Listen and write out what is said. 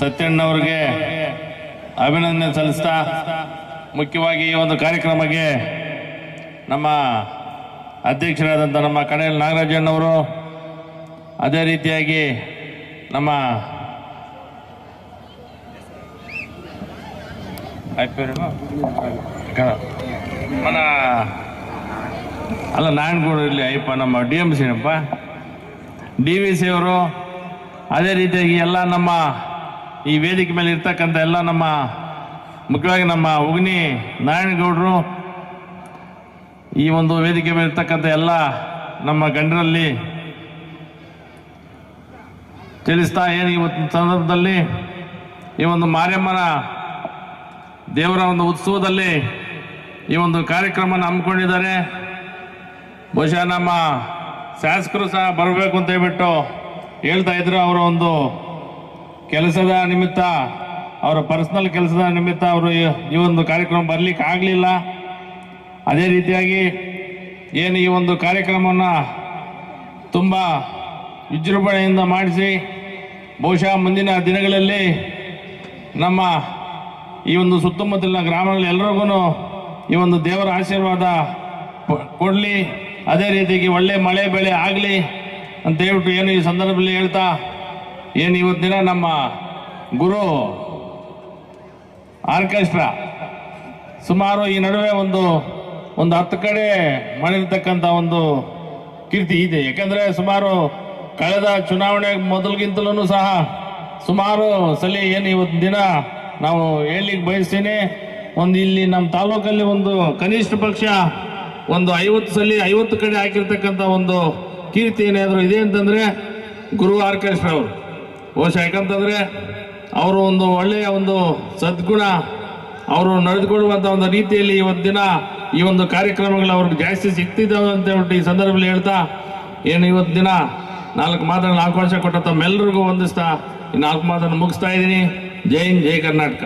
ಸತ್ಯಣ್ಣವ್ರಿಗೆ ಅಭಿನಂದನೆ ಸಲ್ಲಿಸ್ತಾ ಮುಖ್ಯವಾಗಿ ಈ ಒಂದು ಕಾರ್ಯಕ್ರಮಕ್ಕೆ ನಮ್ಮ ಅಧ್ಯಕ್ಷರಾದಂಥ ನಮ್ಮ ಕಣೇಲ್ ನಾಗರಾಜಣ್ಣವರು ಅದೇ ರೀತಿಯಾಗಿ ನಮ್ಮ ಅಲ್ಲ ನಾರಾಯಣಗೌಡ ಇರಲಿ, ಅಯ್ಯಪ್ಪ, ನಮ್ಮ D M Sinappa D V C ಅವರು ಅದೇ ರೀತಿಯಾಗಿ ಎಲ್ಲ ನಮ್ಮ ಈ ವೇದಿಕೆ ಮೇಲೆ ಇರ್ತಕ್ಕಂಥ ಎಲ್ಲ ನಮ್ಮ ಮುಖ್ಯವಾಗಿ ನಮ್ಮ ಉಗ್ನಿ ನಾರಾಯಣಗೌಡರು, ಈ ಒಂದು ವೇದಿಕೆ ಮೇಲೆ ಇರ್ತಕ್ಕಂಥ ಎಲ್ಲ ನಮ್ಮ ಗಂಡರಲ್ಲಿ ತಿಳಿಸ್ತಾ ಏನು ಇವತ್ತಿನ ಸಂದರ್ಭದಲ್ಲಿ, ಈ ಒಂದು ಮಾರಿಯಮ್ಮನ ದೇವರ ಒಂದು ಉತ್ಸವದಲ್ಲಿ ಈ ಒಂದು ಕಾರ್ಯಕ್ರಮ ಹಮ್ಮಿಕೊಂಡಿದ್ದಾರೆ. ಬಹುಶಃ ನಮ್ಮ ಶಾಸಕರು ಸಹ ಬರಬೇಕು ಅಂತ ಹೇಳ್ಬಿಟ್ಟು ಹೇಳ್ತಾ ಇದ್ರು ಅವರ ಒಂದು ಕೆಲಸದ ನಿಮಿತ್ತ, ಅವರ ಪರ್ಸನಲ್ ಕೆಲಸದ ನಿಮಿತ್ತ ಅವರು ಈ- ಒಂದು ಕಾರ್ಯಕ್ರಮ ಬರಲಿಕ್ಕೆ ಆಗಲಿಲ್ಲ. ಅದೇ ರೀತಿಯಾಗಿ ಏನು ಈ ಒಂದು ಕಾರ್ಯಕ್ರಮವನ್ನು ತುಂಬ ವಿಜೃಂಭಣೆಯಿಂದ ಮಾಡಿಸಿ, ಬಹುಶಃ ಮುಂದಿನ ದಿನಗಳಲ್ಲಿ ನಮ್ಮ ಈ ಒಂದು ಸುತ್ತಮುತ್ತಲಿನ ಗ್ರಾಮಗಳೆಲ್ಲರಿಗೂ ಈ ಒಂದು ದೇವರ ಆಶೀರ್ವಾದ ಕೊಡಲಿ. ಅದೇ ರೀತಿಯಾಗಿ ಒಳ್ಳೆ ಮಳೆ, ಬೆಳೆ ಆಗಲಿ. ಅಂತ ಹೇಳ್ಬಿಟ್ಟು ಏನು ಈ ಸಂದರ್ಭದಲ್ಲಿ ಹೇಳ್ತಾ ಏನು ಇವತ್ತಿನ ನಮ್ಮ ಗುರು ಆರ್ಕೆಸ್ಟ್ರಾ? ಸುಮಾರು ಈ ನಡುವೆ ಒಂದು ಒಂದು ಹತ್ತು ಕಡೆ ಮಾಡಿರ್ತಕ್ಕಂಥ ಒಂದು ಕೀರ್ತಿ ಇದೆ. ಯಾಕಂದರೆ ಸುಮಾರು ಕಳೆದ ಚುನಾವಣೆ ಮೊದಲಿಗಿಂತಲೂ ಸಹ ಸುಮಾರು ಸಲ ಏನು ಇವತ್ತು ದಿನ ನಾವು ಹೇಳಲಿಕ್ಕೆ ಬಯಸ್ತೀನಿ. ಒಂದು ಇಲ್ಲಿ ನಮ್ಮ ತಾಲೂಕಲ್ಲಿ ಒಂದು ಕನಿಷ್ಠ ಪಕ್ಷ ಒಂದು ಐವತ್ತು ಸಲ, ಐವತ್ತು ಕಡೆ ಹಾಕಿರ್ತಕ್ಕಂಥ ಒಂದು ಕೀರ್ತಿ ಏನಾದರೂ ಇದೆ ಅಂತಂದರೆ ಗುರು ಆರ್ಕೆಸ್ಟ್ರಾ ಅವರು. ಬಹುಶಃ ಯಾಕಂತಂದರೆ ಅವರು ಒಂದು ಒಳ್ಳೆಯ ಒಂದು ಸದ್ಗುಣ. ಅವರು ನಡೆದುಕೊಳ್ಳುವಂಥ ಒಂದು ರೀತಿಯಲ್ಲಿ ಇವತ್ತು ದಿನ ಈ ಒಂದು ಕಾರ್ಯಕ್ರಮಗಳು ಅವ್ರಿಗೆ ಜಾಸ್ತಿ ಸಿಗ್ತಿದ್ದಾವೆ ಅಂತ ಹೇಳ್ಬಿಟ್ಟು ಈ ಸಂದರ್ಭದಲ್ಲಿ ಹೇಳ್ತಾ, ಏನು ಇವತ್ತು ದಿನ ನಾಲ್ಕು ಮಾತನ್ನು ವರ್ಷ ಕೊಟ್ಟ ತಮ್ಮೆಲ್ಲರಿಗೂ ವಂದಿಸ್ತಾ, ಈ ನಾಲ್ಕು ಮಾತನ್ನು ಮುಗಿಸ್ತಾ ಇದ್ದೀನಿ. ಜೈ ಹಿಂದ್, ಜೈ ಕರ್ನಾಟಕ.